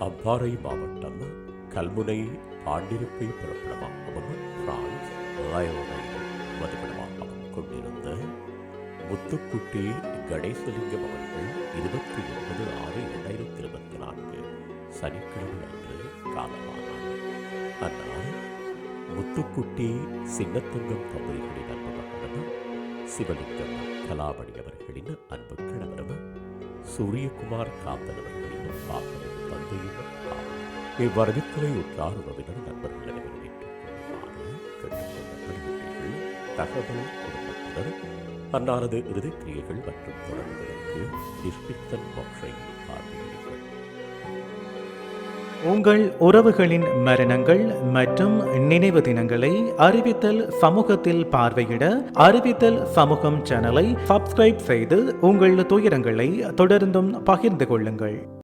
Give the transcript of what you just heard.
அவ்வாறை மாவட்டம் கல்முனை பாண்டிருப்பை பிறப்பிடமாகவும் பிரான்ஸ் லயோனை வதிப்பிடமாகவும் கொண்டிருந்த முத்துக்குட்டி கணேசலிங்கம் அவர்கள் இருபத்தி ஒன்பது ஆறு இரண்டாயிரத்தி இருபத்தி நான்கு சனிக்கிழமை அன்று காலமானார். அதனால் முத்துக்குட்டி சின்னத்தங்கம் தம்பதிகளின் அன்பு மகனும் சிவலிங்கம் கலாமணி அவர்களின் அன்பு கணவரும் சூரியகுமார் காந்தன் அவர்களின் பாப்பனும் தந்தையும் ஆவார் இவ்வரவித்தலை உற்றார் உறவினர் நண்பர்கள் அனைவரும் ஏற்றுக்கொள்ளுமாறு தகவல் குடும்பத்தினர் அன்னாரது இறுதிக்கிரியைகள் மற்றும் தொடர்புகளுக்கு நிஷ்பித்தன் மோக்ஷை பார்வையிடுங்கள். உங்கள் உறவுகளின் மரணங்கள் மற்றும் நினைவு தினங்களை அறிவித்தல் சமூகத்தில் பார்வையிட அறிவித்தல் சமூகம் சேனலை சப்ஸ்கிரைப் செய்து உங்கள் துயரங்களை தொடர்ந்தும் பகிர்ந்து கொள்ளுங்கள்.